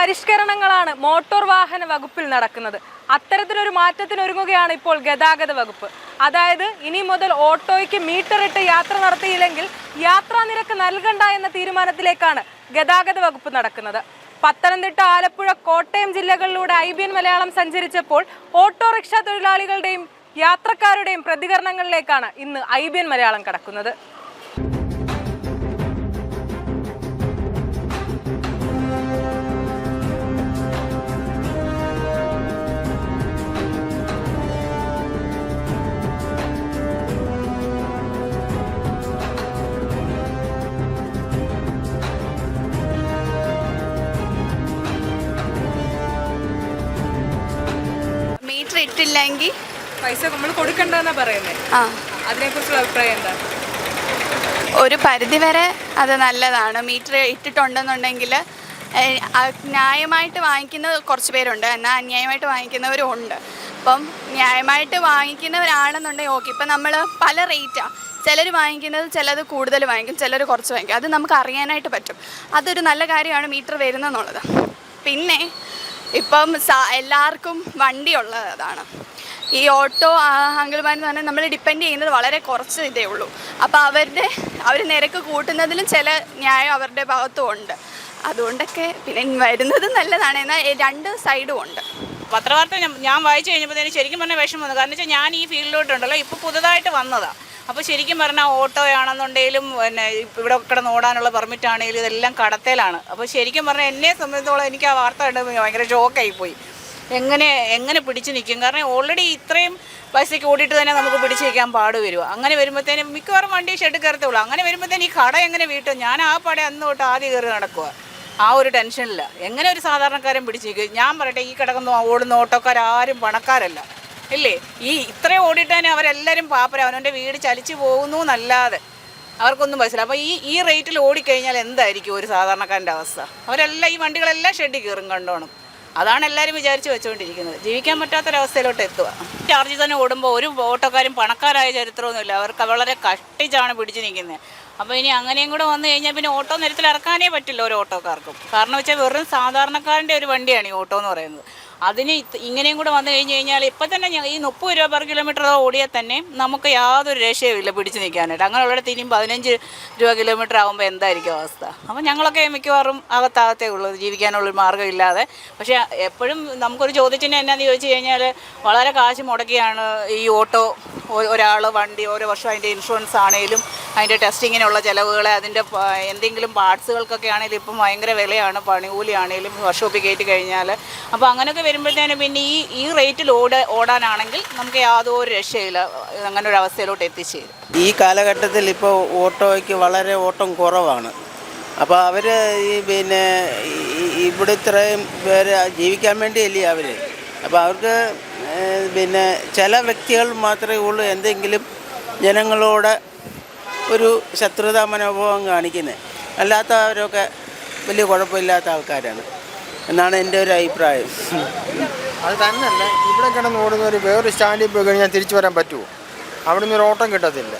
പരിഷ്കരണങ്ങളാണ് motor വാഹന വകുപ്പിൽ നടക്കുന്നത്. അത്തരത്തിലൊരു മാറ്റത്തിന് ഒരുങ്ങുകയാണ് ഇപ്പോൾ ഗതാഗത വകുപ്പ്. അതായത് ഇനി മുതൽ ഓട്ടോയ്ക്ക് മീറ്റർ ഇട്ട് യാത്ര നടത്തിയില്ലെങ്കിൽ യാത്രാ നിരക്ക് നൽകണ്ട എന്ന തീരുമാനത്തിലേക്കാണ് ഗതാഗത വകുപ്പ് നടക്കുന്നത്. പത്തനംതിട്ട ആലപ്പുഴ കോട്ടയം ജില്ലകളിലൂടെ ഐ ബി എൻ മലയാളം സഞ്ചരിച്ചപ്പോൾ ഓട്ടോറിക്ഷ തൊഴിലാളികളുടെയും യാത്രക്കാരുടെയും പ്രതികരണങ്ങളിലേക്കാണ് ഇന്ന് ഐ ബി എൻ മലയാളം കടക്കുന്നത്. ഇട്ടില്ലെങ്കിൽ പൈസ നമ്മൾ കൊടുക്കണ്ടെന്നാ പറയുന്നത് ആ. അതിനെക്കുറിച്ചുള്ള അഭിപ്രായം എന്താ? ഒരു പരിധി വരെ അത് നല്ലതാണ്. മീറ്റർ ഇട്ടിട്ടുണ്ടെന്നുണ്ടെങ്കിൽ ന്യായമായിട്ട് വാങ്ങിക്കുന്ന കുറച്ച് പേരുണ്ട്. എന്നാൽ അന്യായമായിട്ട് വാങ്ങിക്കുന്നവരും ഉണ്ട് അപ്പം ന്യായമായിട്ട് വാങ്ങിക്കുന്നവരാണെന്നുണ്ടെങ്കിൽ ഓക്കെ. ഇപ്പം നമ്മൾ പല റേറ്റാണ് ചിലർ വാങ്ങിക്കുന്നത് ചിലത് കൂടുതൽ വാങ്ങിക്കും ചിലർ കുറച്ച് വാങ്ങിക്കും. അത് നമുക്ക് അറിയാനായിട്ട് പറ്റും. അതൊരു നല്ല കാര്യമാണ് മീറ്റർ വരുന്നതെന്നുള്ളത്. പിന്നെ ഇപ്പം എല്ലാവർക്കും വണ്ടി ഉള്ളതാണ് ഈ ഓട്ടോ അങ്കിൾമാരെന്ന് പറഞ്ഞാൽ നമ്മൾ ഡിപ്പെൻഡ് ചെയ്യുന്നത് വളരെ കുറച്ച് ഇതേ ഉള്ളൂ. അപ്പോൾ അവരുടെ അവർ നിരക്ക് കൂട്ടുന്നതിലും ചില ന്യായം അവരുടെ ഭാഗത്തും ഉണ്ട്. അതുകൊണ്ടൊക്കെ പിന്നെ വരുന്നത് നല്ലതാണ്. എന്നാൽ രണ്ട് സൈഡും ഉണ്ട്. പത്രവാർത്ത ഞാൻ- വായിച്ചു കഴിഞ്ഞപ്പോഴത്തേന് ശരിക്കും പറഞ്ഞാൽ വിഷമം വന്നു. കാരണം വെച്ചാൽ ഞാൻ ഈ ഫീൽഡിലോട്ടുണ്ടല്ലോ. ഇപ്പോൾ പുതുതായിട്ട് വന്നതാണ് അപ്പോൾ ശരിക്കും പറഞ്ഞാൽ ഓട്ടോയാണെന്നുണ്ടെങ്കിലും പിന്നെ ഇവിടെ കിടന്ന് ഓടാനുള്ള പെർമിറ്റ് ആണെങ്കിലും ഇതെല്ലാം കടത്തേലാണ്. അപ്പോൾ ശരിക്കും പറഞ്ഞാൽ എന്നെ സംബന്ധിച്ചോളം എനിക്ക് ആ വാർത്ത കണ്ടപ്പോൾ ഭയങ്കര ഷോക്കായി പോയി. എങ്ങനെ എങ്ങനെ പിടിച്ചു നിൽക്കും കാരണം ഓൾറെഡി ഇത്രയും പൈസയ്ക്ക് ഓടിയിട്ട് തന്നെ നമുക്ക് പിടിച്ചു നിൽക്കാൻ പാട് അങ്ങനെ വരുമ്പോഴത്തേനും മിക്കവാറും വണ്ടി ഷെഡ് കയറത്തുള്ളൂ അങ്ങനെ വരുമ്പോഴത്തേനും ഈ കട എങ്ങനെ വീട്ടും? ഞാൻ ആ പട അന്ന് തൊട്ട് ആദ്യം കയറി നടക്കുക ആ ഒരു ടെൻഷനില്ല എങ്ങനെ ഒരു സാധാരണക്കാരൻ പിടിച്ചേക്ക് ഞാൻ പറയട്ടെ ഈ കിടക്കുന്ന ഓടുന്ന ഓട്ടോക്കാരും പണക്കാരല്ല. ഇല്ലേ? ഈ ഇത്രയും ഓടിയിട്ട് തന്നെ അവരെല്ലാവരും പാപ്പര. അവനവന്റെ വീട് ചലിച്ചു പോകുന്നു എന്നല്ലാതെ അവർക്കൊന്നും മനസ്സിലാവും അപ്പോൾ ഈ ഈ റേറ്റിൽ ഓടിക്കഴിഞ്ഞാൽ എന്തായിരിക്കും ഒരു സാധാരണക്കാരന്റെ അവസ്ഥ? അവരെല്ലാം ഈ വണ്ടികളെല്ലാം ഷെഡിൽ കയറും കണ്ടോണം. അതാണ് എല്ലാവരും വിചാരിച്ച് വെച്ചുകൊണ്ടിരിക്കുന്നത്. ജീവിക്കാൻ പറ്റാത്തൊരവസ്ഥയിലോട്ട് എത്തുക. ചാർജ് തന്നെ ഓടുമ്പോൾ ഒരു ഓട്ടോക്കാരും പണക്കാരായ ചരിത്രമൊന്നുമില്ല. അവർക്ക് വളരെ കഷ്ടിച്ചാണ് പിടിച്ചു നിൽക്കുന്നത്. അപ്പോൾ ഇനി അങ്ങനെയും കൂടെ വന്നു കഴിഞ്ഞാൽ പിന്നെ ഓട്ടോ നിരത്തിൽ ഇറക്കാനേ പറ്റില്ല ഒരു ഓട്ടോക്കാർക്കും. കാരണം വെച്ചാൽ വെറും സാധാരണക്കാരന്റെ ഒരു വണ്ടിയാണ് ഈ ഓട്ടോ എന്ന് പറയുന്നത്. അതിന് ഇങ്ങനെയും കൂടെ വന്നു കഴിഞ്ഞ് കഴിഞ്ഞാൽ ഇപ്പം തന്നെ ഈ മുപ്പത് രൂപ പെർ കിലോമീറ്റർ ഓടിയാൽ തന്നെ നമുക്ക് യാതൊരു രക്ഷയുമില്ല പിടിച്ച് നിൽക്കാനായിട്ട്. അങ്ങനെയുള്ളിടത്ത് ഇനിയും പതിനഞ്ച് രൂപ കിലോമീറ്റർ ആകുമ്പോൾ എന്തായിരിക്കും അവസ്ഥ? അപ്പോൾ ഞങ്ങളൊക്കെ മിക്കവാറും അകത്താകത്തേ ഉള്ളൂ. ജീവിക്കാനുള്ളൊരു മാർഗമില്ലാതെ പക്ഷേ എപ്പോഴും നമുക്കൊരു ചോദ്യത്തിന് എന്നാന്ന് ചോദിച്ചു കഴിഞ്ഞാൽ വളരെ കാശ് മുടക്കിയാണ് ഈ ഓട്ടോ ഒരാൾ വണ്ടി ഓരോ വർഷം അതിന്റെ ഇൻഷുറൻസ് ആണെങ്കിലും അതിന്റെ ടെസ്റ്റിങ്ങിനുള്ള ചിലവുകൾ അതിന്റെ എന്തെങ്കിലും പാർട്സുകൾക്കൊക്കെ ആണെങ്കിലും ഇപ്പം ഭയങ്കര വിലയാണ് പണികൂലി ആണെങ്കിലും വർക്ക്ഷോപ്പിൽ കയറ്റി കഴിഞ്ഞാൽ അപ്പോൾ അങ്ങനെയൊക്കെ വരുമ്പോഴത്തേനും പിന്നെ ഈ ഈ റേറ്റിൽ ഓട ഓടാനാണെങ്കിൽ നമുക്ക് യാതൊരു രക്ഷയില്ല. അങ്ങനെ ഒരു അവസ്ഥയിലോട്ട് എത്തിച്ചേരും. ഈ കാലഘട്ടത്തിൽ ഇപ്പോൾ ഓട്ടോയ്ക്ക് വളരെ ഓട്ടം കുറവാണ്. അപ്പോൾ അവർ ഈ പിന്നെ ഇവിടെ ഇത്രയും പേര് ജീവിക്കാൻ വേണ്ടിയല്ലേ അവർ അപ്പോൾ അവർക്ക് പിന്നെ ചില വ്യക്തികൾ മാത്രമേ ഉള്ളൂ. എന്തെങ്കിലും ജനങ്ങളോട് ഒരു ശത്രുതാ മനോഭാവം കാണിക്കുന്നത് അല്ലാത്തവരൊക്കെ വലിയ കുഴപ്പമില്ലാത്ത ആൾക്കാരാണ്. എന്നാണ് എന്റെ ഒരു അഭിപ്രായം. അത് തന്നെയല്ല? ഇവിടെ കിടന്ന് ഓടുന്ന ഒരു വേറൊരു സ്റ്റാൻഡിൽ പോയി കഴിഞ്ഞാൽ തിരിച്ചു വരാൻ പറ്റുമോ? അവിടെ നിന്ന് ഒരു ഓട്ടം കിട്ടത്തില്ല.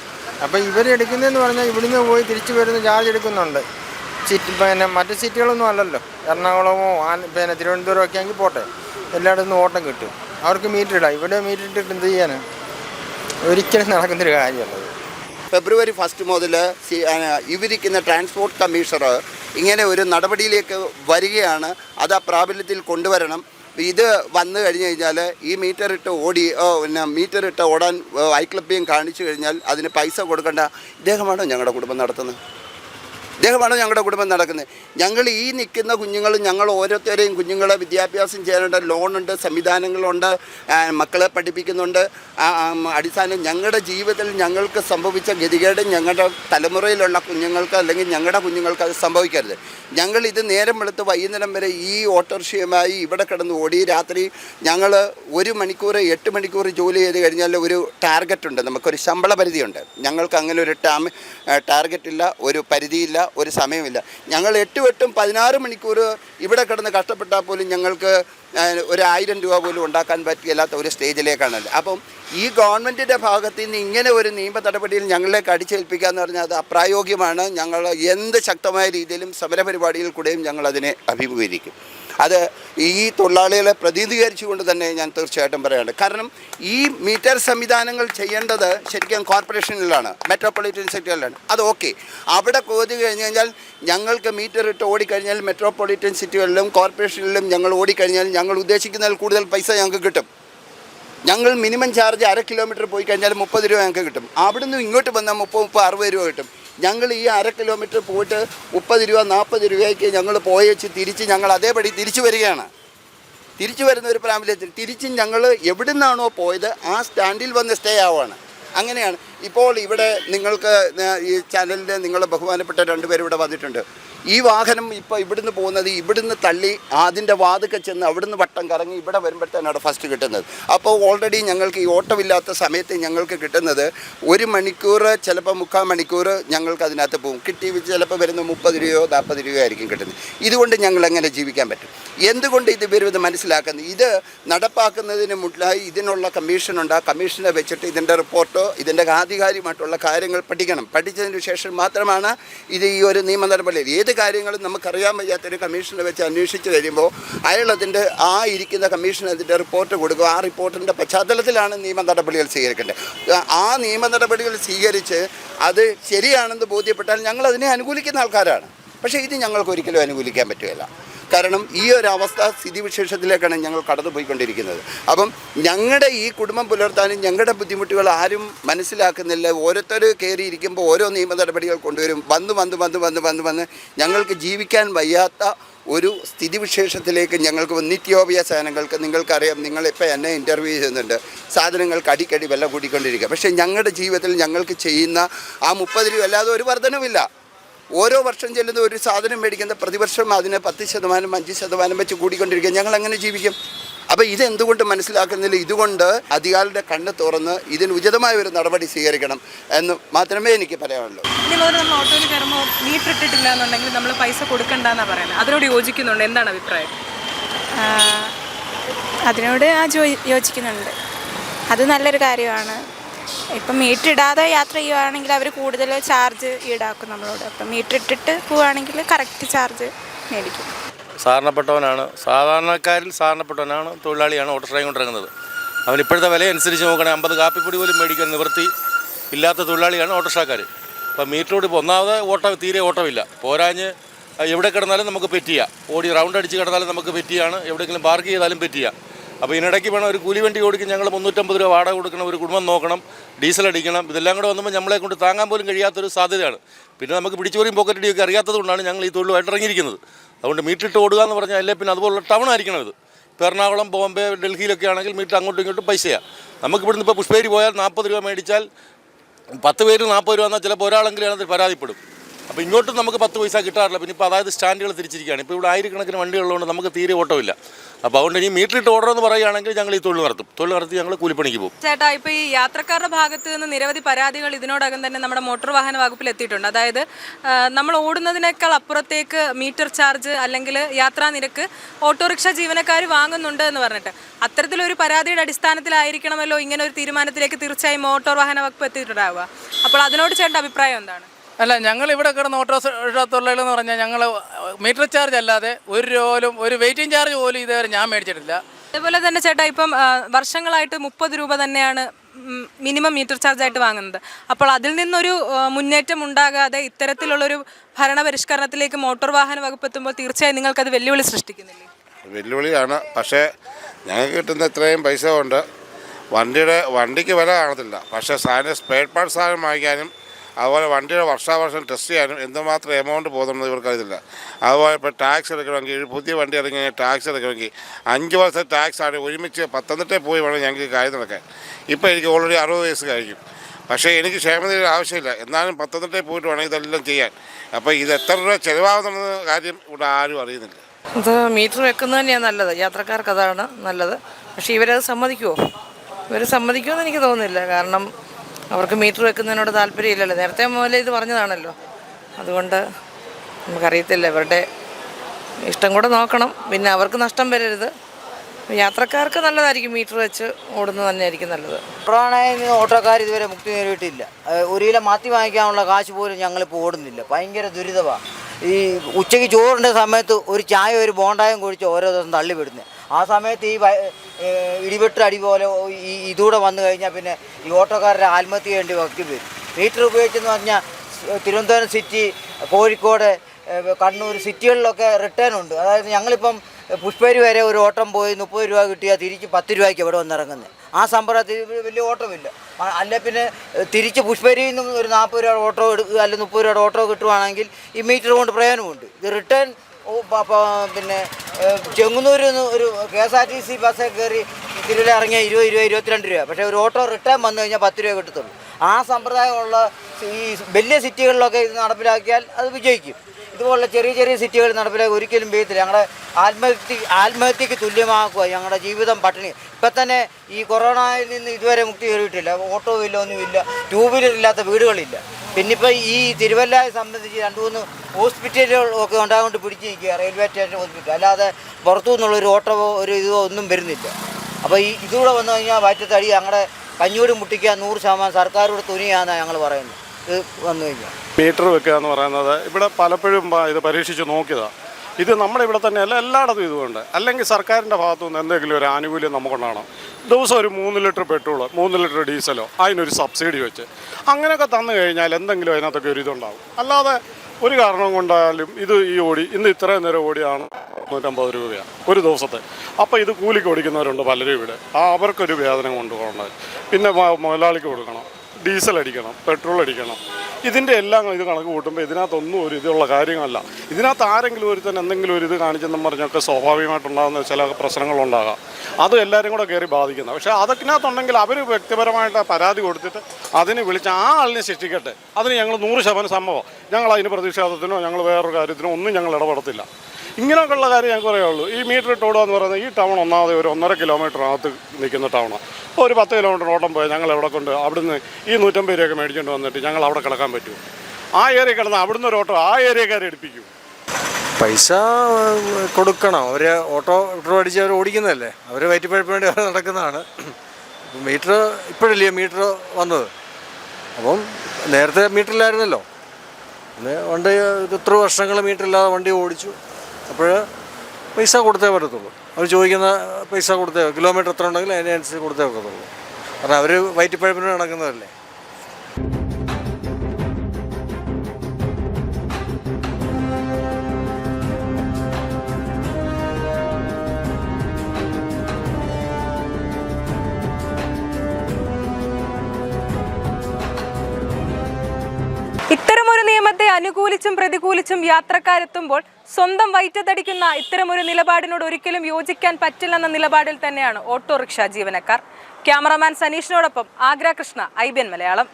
അപ്പോൾ ഇവർ എടുക്കുന്നതെന്ന് പറഞ്ഞാൽ ഇവിടുന്ന് പോയി തിരിച്ചു വരുന്ന ചാർജ് എടുക്കുന്നുണ്ട്. സിറ്റി പിന്നെ മറ്റ് സിറ്റികളൊന്നും അല്ലല്ലോ. എറണാകുളമോ പിന്നെ തിരുവനന്തപുരം ഒക്കെ ആണെങ്കിൽ പോട്ടെ. എല്ലായിടത്തും ഓട്ടം കിട്ടും. അവർക്ക് മീറ്റർ ഇടാം. ഇവിടെ മീറ്റർ ഇട്ടിട്ട് എന്ത് ചെയ്യാനാണ് ഒരിക്കലും നടക്കുന്നൊരു കാര്യമല്ലത് ഫെബ്രുവരി ഫസ്റ്റ് മുതൽ ഇവരിക്കുന്ന ട്രാൻസ്പോർട്ട് കമ്മീഷണർ ഇങ്ങനെ ഒരു നടപടിയിലേക്ക് വരികയാണ്. അത് ആ പ്രാബല്യത്തിൽ കൊണ്ടുവരണം. ഇത് വന്നു കഴിഞ്ഞ് കഴിഞ്ഞാൽ ഈ മീറ്റർ ഇട്ട് ഓടി പിന്നെ മീറ്റർ ഇട്ട് ഓടാൻ ഐക്ലബ്യം കാണിച്ചു കഴിഞ്ഞാൽ അതിന് പൈസ കൊടുക്കേണ്ട. ഇദ്ദേഹമാണോ ഞങ്ങളുടെ കുടുംബം നടത്തുന്നത്. ഇദ്ദേഹമാണ് ഞങ്ങളുടെ കുടുംബം നടക്കുന്നത്. ഞങ്ങൾ ഈ നിൽക്കുന്ന കുഞ്ഞുങ്ങൾ ഞങ്ങൾ ഓരോരുത്തരെയും കുഞ്ഞുങ്ങളെ വിദ്യാഭ്യാസം ചെയ്യാനുണ്ട്. ലോണുണ്ട് സംവിധാനങ്ങളുണ്ട് മക്കളെ പഠിപ്പിക്കുന്നുണ്ട്. അടിസ്ഥാനം ഞങ്ങളുടെ ജീവിതത്തിൽ ഞങ്ങൾക്ക് സംഭവിച്ച ഗതികേട് ഞങ്ങളുടെ തലമുറയിലുള്ള കുഞ്ഞുങ്ങൾക്ക് അല്ലെങ്കിൽ ഞങ്ങളുടെ കുഞ്ഞുങ്ങൾക്ക് അത് സംഭവിക്കരുത്. ഞങ്ങൾ ഇത് നേരം വെളുത്ത് വൈകുന്നേരം വരെ ഈ ഓട്ടോറിക്ഷയുമായി ഇവിടെ കിടന്ന് ഓടി രാത്രി ഞങ്ങൾ ഒരു മണിക്കൂർ എട്ട് മണിക്കൂർ ജോലി ചെയ്ത് കഴിഞ്ഞാൽ ഒരു ടാർഗറ്റ് ഉണ്ട് നമുക്കൊരു ശമ്പള പരിധിയുണ്ട്. ഞങ്ങൾക്ക് അങ്ങനെ ഒരു ടാം ടാർഗറ്റ് ഇല്ല ഒരു പരിധിയില്ല ഒരു സമയമില്ല. ഞങ്ങൾ എട്ടും എട്ടും പതിനാറ് മണിക്കൂർ ഇവിടെ കിടന്ന് കഷ്ടപ്പെട്ടാൽ പോലും ഞങ്ങൾക്ക് ഒരു ആയിരം രൂപ പോലും ഉണ്ടാക്കാൻ പറ്റില്ലാത്ത ഒരു സ്റ്റേജിലേക്കാണല്ലോ അപ്പം ഈ ഗവൺമെന്റിന്റെ ഭാഗത്ത് നിന്ന് ഇങ്ങനെ ഒരു നിയമ നടപടിയിൽ ഞങ്ങളിലേക്ക് അടിച്ചേൽപ്പിക്കുക എന്ന് പറഞ്ഞാൽ അത് അപ്രായോഗികമാണ്. ഞങ്ങൾ എന്ത് ശക്തമായ രീതിയിലും സമരപരിപാടിയിൽ കൂടെയും ഞങ്ങൾ അതിനെ അഭിമുഖീകരിക്കും. അത് ഈ തൊഴിലാളികളെ പ്രതിനിധീകരിച്ചുകൊണ്ട് തന്നെ ഞാൻ തീർച്ചയായിട്ടും പറയാനുണ്ട് കാരണം ഈ മീറ്റർ സംവിധാനങ്ങൾ ചെയ്യേണ്ടത് ശരിക്കും കോർപ്പറേഷനിലാണ് മെട്രോപൊളിറ്റൻ സിറ്റികളിലാണ്. അത് ഓക്കെ അവിടെ കോതി കഴിഞ്ഞ് കഴിഞ്ഞാൽ ഞങ്ങൾക്ക് മീറ്റർ ഇട്ട് ഓടിക്കഴിഞ്ഞാൽ മെട്രോപൊളിറ്റൻ സിറ്റികളിലും കോർപ്പറേഷനിലും ഞങ്ങൾ ഓടിക്കഴിഞ്ഞാൽ ഞങ്ങൾ ഉദ്ദേശിക്കുന്നതിൽ കൂടുതൽ പൈസ ഞങ്ങൾക്ക് കിട്ടും. ഞങ്ങൾ മിനിമം ചാർജ് അര കിലോമീറ്റർ പോയി കഴിഞ്ഞാൽ മുപ്പത് രൂപ ഞങ്ങൾക്ക് കിട്ടും. അവിടുന്ന് ഇങ്ങോട്ട് വന്നാൽ മുപ്പത് മുപ്പത് അറുപത് രൂപ കിട്ടും. ഞങ്ങൾ ഈ അര കിലോമീറ്റർ പോയിട്ട് മുപ്പത് രൂപ നാൽപ്പത് രൂപയ്ക്ക് ഞങ്ങൾ പോയേച്ച് തിരിച്ച് ഞങ്ങൾ അതേപടി തിരിച്ചു വരികയാണ്. തിരിച്ചു വരുന്ന ഒരു പ്രാബല്യത്തിൽ തിരിച്ചും ഞങ്ങൾ എവിടെ നിന്നാണോ പോയത് ആ സ്റ്റാൻഡിൽ വന്ന് സ്റ്റേ ആവുകയാണ്. അങ്ങനെയാണ്. ഇപ്പോൾ ഇവിടെ നിങ്ങൾക്ക് ഈ ചാനലിൽ നിങ്ങൾ ബഹുമാനപ്പെട്ട രണ്ടുപേരും ഇവിടെ വന്നിട്ടുണ്ട്. ഈ വാഹനം ഇപ്പോൾ ഇവിടുന്ന് പോകുന്നത് ഇവിടുന്ന് തള്ളി അതിന്റെ വാതുക്കെ ചെന്ന് അവിടുന്ന് വട്ടം കറങ്ങി ഇവിടെ വരുമ്പോഴത്തേനാണ് ഫസ്റ്റ് കിട്ടുന്നത്. അപ്പോൾ ഓൾറെഡി ഞങ്ങൾക്ക് ഈ ഓട്ടമില്ലാത്ത സമയത്ത് ഞങ്ങൾക്ക് കിട്ടുന്നത് ഒരു മണിക്കൂർ ചിലപ്പോൾ മുക്കാൽ മണിക്കൂർ ഞങ്ങൾക്ക് അതിനകത്ത് പോകും. കിട്ടി ചിലപ്പോൾ വരുന്ന മുപ്പത് രൂപയോ നാൽപ്പത് രൂപയോ ആയിരിക്കും കിട്ടുന്നത്. ഇതുകൊണ്ട് ഞങ്ങൾ എങ്ങനെ ജീവിക്കാൻ പറ്റും? എന്തുകൊണ്ട് ഇത് ഇവർ മനസ്സിലാക്കുന്നത്? ഇത് നടപ്പാക്കുന്നതിന് മുന്നിലായി ഇതിനുള്ള കമ്മീഷനുണ്ട് ആ കമ്മീഷനെ വെച്ചിട്ട് ഇതിന്റെ റിപ്പോർട്ടോ ഇതിന്റെ ആധികാരികമായിട്ടുള്ള കാര്യങ്ങൾ പഠിക്കണം. പഠിച്ചതിന് ശേഷം മാത്രമാണ് ഇത് ഈ ഒരു നിയമ നടപടി ഏത് കാര്യങ്ങളും നമുക്കറിയാൻ വയ്യാത്തൊരു കമ്മീഷനെ വെച്ച് അന്വേഷിച്ച് കഴിയുമ്പോൾ അയാൾ അതിന്റെ ആ ഇരിക്കുന്ന കമ്മീഷൻ അതിന്റെ റിപ്പോർട്ട് കൊടുക്കുക. ആ റിപ്പോർട്ടിന്റെ പശ്ചാത്തലത്തിലാണ് നിയമ നടപടികൾ സ്വീകരിക്കേണ്ടത്. ആ നിയമ നടപടികൾ സ്വീകരിച്ച് അത് ശരിയാണെന്ന് ബോധ്യപ്പെട്ടാൽ ഞങ്ങൾ അതിനെ അനുകൂലിക്കുന്ന ആൾക്കാരാണ്. പക്ഷേ ഇത് ഞങ്ങൾക്ക് ഒരിക്കലും അനുകൂലിക്കാൻ പറ്റുകയില്ല. കാരണം ഈ ഒരു അവസ്ഥ സ്ഥിതിവിശേഷത്തിലേക്കാണ് ഞങ്ങൾ കടന്നുപോയിക്കൊണ്ടിരിക്കുന്നത്. അപ്പം ഞങ്ങളുടെ ഈ കുടുംബം പുലർത്താനും ഞങ്ങളുടെ ബുദ്ധിമുട്ടുകൾ ആരും മനസ്സിലാക്കുന്നില്ല. ഓരോരുത്തർ കയറിയിരിക്കുമ്പോൾ ഓരോ നിയമ നടപടികൾ കൊണ്ടുവരും. വന്ന് വന്ന് വന്ന് വന്ന് വന്ന് വന്ന് ഞങ്ങൾക്ക് ജീവിക്കാൻ വയ്യാത്ത ഒരു സ്ഥിതിവിശേഷത്തിലേക്ക് ഞങ്ങൾക്ക് നിത്യോപയ സാധനങ്ങൾക്ക് നിങ്ങൾക്കറിയാം. നിങ്ങളിപ്പോൾ എന്നെ ഇന്റർവ്യൂ ചെയ്യുന്നുണ്ട്. സാധനങ്ങൾക്ക് അടിക്കടി വില കൂടിക്കൊണ്ടിരിക്കുക പക്ഷേ ഞങ്ങളുടെ ജീവിതത്തിൽ ഞങ്ങൾക്ക് ചെയ്യുന്ന ആ മുപ്പത് രൂപ അല്ലാതെ ഒരു വർധനവില്ല ഓരോ വർഷം ചെല്ലുന്ന ഒരു സാധനം മേടിക്കുന്ന പ്രതിവർഷം അതിന് പത്ത് ശതമാനം അഞ്ച് ശതമാനം വെച്ച് കൂടിക്കൊണ്ടിരിക്കുക. ഞങ്ങൾ അങ്ങനെ ജീവിക്കും. അപ്പോൾ ഇതെന്തുകൊണ്ട് മനസ്സിലാക്കുന്നില്ല? ഇതുകൊണ്ട് അധികാരിയുടെ കണ്ണ് തുറന്ന് ഇതിന് ഉചിതമായ ഒരു നടപടി സ്വീകരിക്കണം എന്ന് മാത്രമേ എനിക്ക് പറയാനുള്ളൂ. ഇനി മുതൽ നമ്മൾ ഓട്ടോയിൽ കയറുമ്പോൾ മീറ്റർ ഇട്ടിട്ടില്ല എന്നുണ്ടെങ്കിൽ നമ്മൾ പൈസ പറയുന്നത്. അതിനോട് യോജിക്കുന്നുണ്ട്? എന്താണ് അഭിപ്രായം? അതിനോട് ആ ജോ യോജിക്കുന്നുണ്ട്. അത് നല്ലൊരു കാര്യമാണ്. ഇപ്പം മീറ്റർ ഇടാതെ യാത്ര ചെയ്യുവാണെങ്കിൽ അവർ കൂടുതൽ ചാർജ് ഈടാക്കും നമ്മളോട്. അപ്പം മീറ്റർ ഇട്ടിട്ട് പോവുകയാണെങ്കിൽ കറക്റ്റ് ചാർജ് മേടിക്കും. സാധാരണപ്പെട്ടവനാണ്. സാധാരണക്കാരിൽ സാധാരണപ്പെട്ടവനാണ് തൊഴിലാളിയാണ് ഓട്ടോ ഓട്ടോറിക്ഷയും കൊണ്ടിറങ്ങുന്നത്. അവൻ ഇപ്പോഴത്തെ വില അനുസരിച്ച് നോക്കണേ അമ്പത് കാപ്പിപ്പൊടി പോലും മേടിക്കാൻ നിവൃത്തി ഇല്ലാത്ത തൊഴിലാളിയാണ് ഓട്ടോറിക്ഷക്കാർ അപ്പം മീറ്ററോട് ഇപ്പോൾ ഒന്നാമത് ഓട്ടോ തീരെ ഓട്ടമില്ല. പോരാഞ്ഞ് എവിടെ കിടന്നാലും നമുക്ക് പെറ്റിയ ഓടി റൗണ്ട് അടിച്ച് കിടന്നാലും നമുക്ക് പെറ്റിയാണ് എവിടെയെങ്കിലും പാർക്ക് ചെയ്താലും പെറ്റിയ അപ്പോൾ ഇതിനിടയ്ക്ക് വേണം ഒരു കൂലി വണ്ടി ഓടിക്കും ഞങ്ങൾ മുന്നൂറ്റമ്പത് രൂപ വാടക കൊടുക്കണം ഒരു കുടുംബം നോക്കണം ഡീസൽ അടിക്കണം ഇതെല്ലാം കൂടെ വന്നപ്പോൾ നമ്മളെ കൊണ്ട് താങ്ങാൻ പോലും കഴിയാത്തൊരു സാധ്യതയാണ്. പിന്നെ നമുക്ക് പിടിച്ചോറിയും ഒക്കെ അറിയാത്തത് കൊണ്ടാണ് ഞങ്ങൾ ഈ തൊഴിലുമായിട്ട് ഇറങ്ങിയിരിക്കുന്നത്. അതുകൊണ്ട് മീറ്റിട്ട് ഓടുക എന്ന് പറഞ്ഞാൽ അല്ലേ പിന്നെ അതുപോലുള്ള ടൗൺ ആയിരിക്കണം ഇത്. ഇപ്പോൾ എറണാകുളം ബോംബെ ഡൽഹിയിലൊക്കെ ആണെങ്കിൽ മീറ്റ് അങ്ങോട്ടും ഇങ്ങോട്ടും പൈസയാണ് നമുക്ക് ഇവിടുന്ന് ഇപ്പോൾ പുഷ്പേരി പോയാൽ നാൽപ്പത് രൂപ മേടിച്ചാൽ പത്ത് പേര് നാൽപ്പത് രൂപ എന്നാൽ ചിലപ്പോൾ ഒരാളെങ്കിലും അതിൽ പരാതിപ്പെടും. അപ്പോൾ ഇങ്ങോട്ടും നമുക്ക് പത്ത് പൈസ കിട്ടാറില്ല. പിന്നെ ഇപ്പോൾ അതായത് സ്റ്റാൻഡുകൾ തിരിച്ചിരിക്കുകയാണ്. ഇപ്പോൾ ഇവിടെ ആയിരക്കണക്കിന് വണ്ടികളുള്ളതുകൊണ്ട് നമുക്ക് തീരെ ഓട്ടമില്ല. അപ്പോൾ അതുകൊണ്ട് ഇനി മീറ്ററിട്ട് ഓർഡർ എന്ന് പറയുകയാണെങ്കിൽ ഞങ്ങൾ ഈ തൊഴിൽ നടത്തും. തൊഴിൽ നടത്തി ഞങ്ങൾ കൂലിപ്പണിക്ക് പോകും. ചേട്ടാ ഇപ്പോൾ ഈ യാത്രക്കാരുടെ ഭാഗത്ത് നിന്ന് നിരവധി പരാതികൾ ഇതിനോടകം തന്നെ നമ്മുടെ മോട്ടോർ വാഹന വകുപ്പിൽ എത്തിയിട്ടുണ്ട്. അതായത് നമ്മൾ ഓടുന്നതിനേക്കാൾ അപ്പുറത്തേക്ക് മീറ്റർ ചാർജ് അല്ലെങ്കിൽ യാത്രാ നിരക്ക് ഓട്ടോറിക്ഷ ജീവനക്കാർ വാങ്ങുന്നുണ്ട് എന്ന് പറഞ്ഞിട്ട്. അത്തരത്തിലൊരു പരാതിയുടെ അടിസ്ഥാനത്തിലായിരിക്കണമല്ലോ ഇങ്ങനെ ഒരു തീരുമാനത്തിലേക്ക് തീർച്ചയായും മോട്ടോർ വാഹന വകുപ്പ് എത്തിയിട്ടുണ്ടാവുക. അപ്പോൾ അതിനോട് ചേട്ടന്റെ അഭിപ്രായം എന്താണ്? അല്ല ഞങ്ങൾ ഇവിടെ കിടന്ന് ഓട്ടോ തൊഴിലാളികളെന്ന് പറഞ്ഞാൽ ഞങ്ങൾ മീറ്റർ ചാർജ് അല്ലാതെ ഒരു രൂപ പോലും ഒരു വെയിറ്റിംഗ് ചാർജ് പോലും ഇതുവരെ ഞാൻ മേടിച്ചിട്ടില്ല. അതുപോലെ തന്നെ ചേട്ടാ ഇപ്പം വർഷങ്ങളായിട്ട് മുപ്പത് രൂപ തന്നെയാണ് മിനിമം മീറ്റർ ചാർജ് ആയിട്ട് വാങ്ങുന്നത്. അപ്പോൾ അതിൽ നിന്നൊരു മുന്നേറ്റം ഉണ്ടാകാതെ ഇത്തരത്തിലുള്ളൊരു ഭരണപരിഷ്കരണത്തിലേക്ക് മോട്ടോർ വാഹന വകുപ്പ് എത്തുമ്പോൾ തീർച്ചയായും നിങ്ങൾക്കത് വെല്ലുവിളി സൃഷ്ടിക്കുന്നില്ലേ? വെല്ലുവിളിയാണ്. പക്ഷേ ഞങ്ങൾക്ക് കിട്ടുന്ന ഇത്രയും പൈസ കൊണ്ട് വണ്ടിയുടെ വണ്ടിക്ക് വില കാണത്തില്ല. പക്ഷേ സാധനം സ്പെയർ പാർട്ട് സാധനം വാങ്ങിക്കാനും അതുപോലെ വണ്ടിയുടെ വർഷാവർഷം ടെസ്റ്റ് ചെയ്യാനും എന്തുമാത്രം എമൗണ്ട് പോകുന്നത് ഇവർക്കറിയില്ല അതുപോലെ ഇപ്പോൾ ടാക്സ് എടുക്കണമെങ്കിൽ പുതിയ വണ്ടി ഇറങ്ങി ടാക്സ് എടുക്കണമെങ്കിൽ അഞ്ച് വർഷം ടാക്സ് ആണ്. ഒരുമിച്ച് പത്തനംതിട്ടയിൽ പോയി വേണം ഞങ്ങൾക്ക് കാര്യം നടക്കാൻ. ഇപ്പോൾ എനിക്ക് ഓൾറെഡി അറുപത് വയസ്സ് കഴിഞ്ഞു. പക്ഷേ എനിക്ക് ക്ഷേമനിധിയുടെ ആവശ്യമില്ല. എന്നാലും പത്തനംതിട്ടയിൽ പോയിട്ട് വേണം ഇതെല്ലാം ചെയ്യാൻ. അപ്പോൾ ഇത് എത്ര രൂപ ചിലവാകുന്ന കാര്യം ഇവിടെ ആരും അറിയുന്നില്ല. ഇത് മീറ്റർ വെക്കുന്നത് തന്നെയാണ് നല്ലത്. യാത്രക്കാർക്ക് അതാണ് നല്ലത്. പക്ഷേ ഇവരത് സമ്മതിക്കുമോ ഇവർ സമ്മതിക്കുമെന്ന് എനിക്ക് തോന്നുന്നില്ല. കാരണം അവർക്ക് മീറ്റർ വെക്കുന്നതിനോട് താല്പര്യമില്ലല്ലോ. നേരത്തെ മുതലേ ഇത് പറഞ്ഞതാണല്ലോ. അതുകൊണ്ട് നമുക്കറിയത്തില്ല ഇവരുടെ ഇഷ്ടം കൂടെ നോക്കണം. പിന്നെ അവർക്ക് നഷ്ടം വരരുത്. യാത്രക്കാർക്ക് നല്ലതായിരിക്കും മീറ്റർ വെച്ച് ഓടുന്നത് തന്നെയായിരിക്കും നല്ലത്. കൊറോണയിൽ ഓട്ടോക്കാർ ഇതുവരെ മുക്തി നേടിയിട്ടില്ല. ഒരു കിലോ മാറ്റി വാങ്ങിക്കാനുള്ള കാശ് പോലും ഞങ്ങളിപ്പോൾ ഓടുന്നില്ല. ഭയങ്കര ദുരിതമാണ് ഈ ഉച്ചയ്ക്ക് ചോറിന്റെ സമയത്ത് ഒരു ചായ ഒരു ബോണ്ടായം കുഴിച്ച് ഓരോ ദിവസം തള്ളിവിടുന്നത് ആ സമയത്ത് ഈ ഇടിവെട്ട് അടി പോലെ ഈ ഇതൂടെ വന്നു കഴിഞ്ഞാൽ പിന്നെ ഈ ഓട്ടോക്കാരുടെ ആത്മഹത്യ വേണ്ടി വക്കി വരും. മീറ്റർ ഉപയോഗിച്ചെന്ന് പറഞ്ഞാൽ തിരുവനന്തപുരം സിറ്റി കോഴിക്കോട് കണ്ണൂർ സിറ്റികളിലൊക്കെ റിട്ടേൺ ഉണ്ട്. അതായത് ഞങ്ങളിപ്പം പുഷ്പേരി വരെ ഒരു ഓട്ടം പോയി മുപ്പത് രൂപ കിട്ടിയാൽ തിരിച്ച് പത്ത് രൂപയ്ക്ക് ഇവിടെ വന്നിറങ്ങുന്നത് ആ സമ്പ്രദായത്തിൽ വലിയ ഓട്ടമില്ല. അല്ല പിന്നെ തിരിച്ച് പുഷ്പേരിയിൽ നിന്നും ഒരു നാൽപ്പത് രൂപ ഓട്ടോ എടുക്കുക അല്ലെങ്കിൽ മുപ്പത് രൂപയുടെ ഓട്ടോ കിട്ടുവാണെങ്കിൽ ഈ മീറ്റർ കൊണ്ട് പ്രയോജനമുണ്ട്. ഇത് റിട്ടേൺ പിന്നെ ചെങ്ങന്നൂരിൽ നിന്ന് ഒരു K S R T C ബസ്സിൽ കയറി തിരുവല്ല ഇറങ്ങിയ ഇരുപത് ഇരുപത് ഇരുപത്തിരണ്ട് രൂപ. പക്ഷേ ഒരു ഓട്ടോ റിട്ടേൺ വന്നു കഴിഞ്ഞാൽ പത്ത് രൂപ കിട്ടത്തുള്ളൂ. ആ സമ്പ്രദായമുള്ള ഈ വലിയ സിറ്റികളിലൊക്കെ ഇത് നടപ്പിലാക്കിയാൽ അത് വിജയിക്കും. ഇതുപോലുള്ള ചെറിയ ചെറിയ സിറ്റികൾ നടപ്പിലാക്കി ഒരിക്കലും ചെയ്യത്തില്ല ഞങ്ങളുടെ ആത്മഹത്യ ആത്മഹത്യക്ക് തുല്യമാക്കുക ഞങ്ങളുടെ ജീവിതം പട്ടിണി. ഇപ്പം തന്നെ ഈ കൊറോണയിൽ നിന്ന് ഇതുവരെ മുക്തി കയറിയിട്ടില്ല. ഓട്ടോ ഇല്ല ഒന്നുമില്ല ടൂ വീലർ ഇല്ലാത്ത വീടുകളില്ല. പിന്നിപ്പോൾ ഈ തിരുവല്ലയെ സംബന്ധിച്ച് രണ്ട് മൂന്ന് ഹോസ്പിറ്റലുകൾ ഒക്കെ ഉണ്ടാകൊണ്ട് പിടിച്ച് നിൽക്കുക റെയിൽവേ സ്റ്റേഷൻ ഹോസ്പിറ്റൽ. അല്ലാതെ പുറത്തു നിന്നുള്ളൊരു ഓട്ടോ ഒരു ഇതോ ഒന്നും വരുന്നില്ല. അപ്പോൾ ഈ ഇതുകൂടെ വന്നു കഴിഞ്ഞാൽ വയറ്റത്തടി ഞങ്ങളുടെ കഞ്ഞൂടി മുട്ടിക്കുക നൂറ് ശതമാനം സർക്കാരോട് തുനിയാണെന്നാണ് ഞങ്ങൾ പറയുന്നത്. ഇത് വന്നു കഴിഞ്ഞാൽ മീറ്റർ വെക്കുക എന്ന് പറയുന്നത് ഇവിടെ പലപ്പോഴും ഇത് പരീക്ഷിച്ച് നോക്കിയതാണ് ഇത് നമ്മുടെ ഇവിടെ തന്നെയല്ല എല്ലായിടത്തും ഇതുകൊണ്ട് അല്ലെങ്കിൽ സർക്കാരിന്റെ ഭാഗത്തു നിന്ന് എന്തെങ്കിലും ഒരു ആനുകൂല്യം നമുക്കുണ്ടാകണം. ദിവസം ഒരു മൂന്ന് ലിറ്റർ പെട്രോൾ മൂന്ന് ലിറ്റർ ഡീസലോ അതിനൊരു സബ്സിഡി വെച്ച് അങ്ങനെയൊക്കെ തന്നു കഴിഞ്ഞാൽ എന്തെങ്കിലും അതിനകത്തൊക്കെ ഒരു ഇതുണ്ടാവും. അല്ലാതെ ഒരു കാരണം കൊണ്ടായാലും ഇത് ഈ ഓടി ഇന്ന് ഇത്രയും നേരം ഓടിയാണ് നൂറ്റമ്പത് രൂപയാണ് ഒരു ദിവസത്തെ. അപ്പോൾ ഇത് കൂലിക്ക് ഓടിക്കുന്നവരുണ്ട് പലരും ഇവിടെ. ആ അവർക്കൊരു വേതനം കൊണ്ടുപോകേണ്ടത്. പിന്നെ മുതലാളിക്ക് കൊടുക്കണം. ഡീസൽ അടിക്കണം പെട്രോൾ അടിക്കണം. ഇതിന്റെ എല്ലാം ഇത് കണക്ക് കൂട്ടുമ്പോൾ ഇതിനകത്തൊന്നും ഒരു ഇതുള്ള കാര്യങ്ങളല്ല. ഇതിനകത്ത് ആരെങ്കിലും ഒരുത്തൻ എന്തെങ്കിലും ഒരു ഇത് കാണിച്ചെന്നും പറഞ്ഞൊക്കെ സ്വാഭാവികമായിട്ടുണ്ടാകുന്ന ചില പ്രശ്നങ്ങളുണ്ടാകാം. അത് എല്ലാവരും കൂടെ കയറി ബാധിക്കുന്നത് പക്ഷേ അതൊക്കിനകത്തുണ്ടെങ്കിൽ അവർ വ്യക്തിപരമായിട്ട് പരാതി കൊടുത്തിട്ട് അതിന് വിളിച്ച് ആ ആളിനെ ശിക്ഷിക്കട്ടെ. അതിന് ഞങ്ങൾ നൂറ് ശതമാനം സംഭവം ഞങ്ങൾ അതിന് പ്രതിഷേധത്തിനോ ഞങ്ങൾ വേറൊരു കാര്യത്തിനോ ഒന്നും ഞങ്ങൾ ഇടപെടത്തില്ല. ഇങ്ങനെയൊക്കെയുള്ള കാര്യം ഞങ്ങൾക്ക് പറയുള്ളൂ ഈ മീറ്റർ ഇട്ട് ഓടുക എന്ന് പറയുന്നത് ഈ ടൗൺ ഒന്നാമത് ഒരു ഒന്നര കിലോമീറ്ററിനകത്ത് നിൽക്കുന്ന ടൗണാണ് അപ്പോൾ ഒരു പത്ത് കിലോമീറ്റർ ഓട്ടം പോയാൽ ഞങ്ങൾ എവിടെ കൊണ്ട് അവിടുന്ന് ഈ നൂറ്റമ്പത് രൂപയൊക്കെ മേടിച്ചുകൊണ്ട് വന്നിട്ട് ഞങ്ങൾ അവിടെ കിടക്കാൻ പറ്റുമോ ആ ഏരിയ കിടന്ന് അവിടുന്ന് ഒരു ഓട്ടോ ആ ഏരിയക്കാരെ എടുപ്പിക്കും പൈസ കൊടുക്കണം. അവർ ഓട്ടോ ഓട്ടോ അടിച്ച് അവർ ഓടിക്കുന്നതല്ലേ? അവർ വയറ്റിപ്പഴപ്പിന് വേണ്ടി അവർ നടക്കുന്നതാണ്. മീറ്റർ ഇപ്പോഴല്ലേ മീറ്റർ വന്നത്? അപ്പം നേരത്തെ മീറ്ററില്ലായിരുന്നല്ലോ. പിന്നെ വണ്ടി ഇത്ര വർഷങ്ങൾ മീറ്ററില്ലാതെ വണ്ടി ഓടിച്ചു. അപ്പോൾ പൈസ കൊടുത്തേ പറ്റത്തുള്ളൂ. അവർ ചോദിക്കുന്ന പൈസ കൊടുത്തേ കിലോമീറ്റർ എത്ര ഉണ്ടെങ്കിൽ അതിനനുസരിച്ച് കൊടുത്തേ പറ്റത്തുള്ളൂ കാരണം അവർ വയറ്റിപ്പഴപ്പിന് നടക്കുന്നതല്ലേ. ഇത്തരമൊരു നിയമത്തെ അനുകൂലിച്ചും പ്രതികൂലിച്ചും യാത്രക്കാരെത്തുമ്പോൾ സ്വന്തം വയറ്റത്തടിക്കുന്ന ഇത്തരമൊരു നിലപാടിനോട് ഒരിക്കലും യോജിക്കാൻ പറ്റില്ലെന്ന നിലപാടിൽ തന്നെയാണ് ഓട്ടോറിക്ഷ ജീവനക്കാർ. ക്യാമറമാൻ സനീഷിനോടൊപ്പം ആഗ്ര കൃഷ്ണ ഐ മലയാളം.